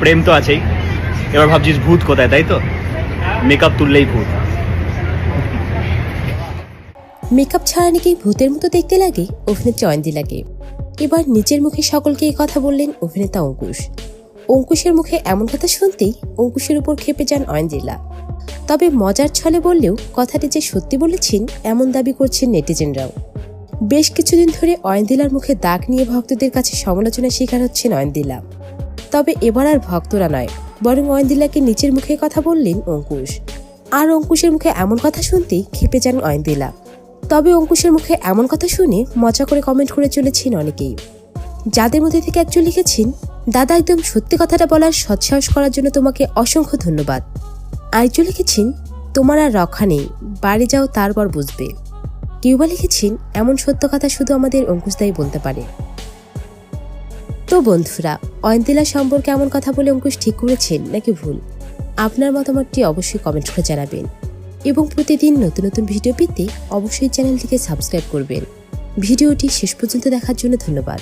প্রেম তো আছেই। এবার ভাবছিস ভূত কোথায়, তাই তো? মেকআপ তুললেই ভূত। মেকআপ ছাড়া নাকি ভূতের মতো দেখতে লাগে, অভিনেত্রী অয়ন্দিলাকে এবার নিজের মুখে সকলকে এই কথা বললেন অভিনেতা অঙ্কুশ। অঙ্কুশের মুখে এমন কথা শুনতেই অঙ্কুশের উপর খেপে যান অয়ন্দিলা তবে মজার ছলে বললেও কথাটি যে সত্যি বলেছেন, এমন দাবি করছেন নেটিজেনরাও। বেশ কিছুদিন ধরে অয়ন্দিলার মুখে দাগ নিয়ে ভক্তদের কাছে সমালোচনার শিকার হচ্ছেন অয়ন্দিলা তবে এবার আর ভক্তরা নয়, বরং অয়ন্দিলাকে নিচের মুখে কথা বললেন অঙ্কুশ। আর অঙ্কুশের মুখে এমন কথা শুনতেই খেপে যান অয়ন্দিলা তবে অঙ্কুশের মুখে এমন কথা শুনে মজা করে কমেন্ট করে চলেছেন অনেকেই। যাদের মধ্যে থেকে একজন লিখেছেন, দাদা, একদম সত্যি কথাটা বলার সৎসাহস করার জন্য তোমাকে অসংখ্য ধন্যবাদ। আরেকজন লিখেছেন, তোমার আর রক্ষা নেই, বাড়ি যাও, তারপর বুঝবে। কেউ বা লিখেছেন, এমন সত্য কথা শুধু আমাদের অঙ্কুশদাই বলতে পারে। তো বন্ধুরা অয়ন্তিলা সম্পর্কে এমন কথা বলে অঙ্কুশ ঠিক করেছেন নাকি ভুল? আপনার মতামতটি অবশ্যই কমেন্ট করে জানাবেন। এবং প্রতিদিন নতুন নতুন ভিডিও পেতে অবশ্যই চ্যানেলটিকে সাবস্ক্রাইব করবেন। ভিডিওটি শেষ পর্যন্ত দেখার জন্য ধন্যবাদ।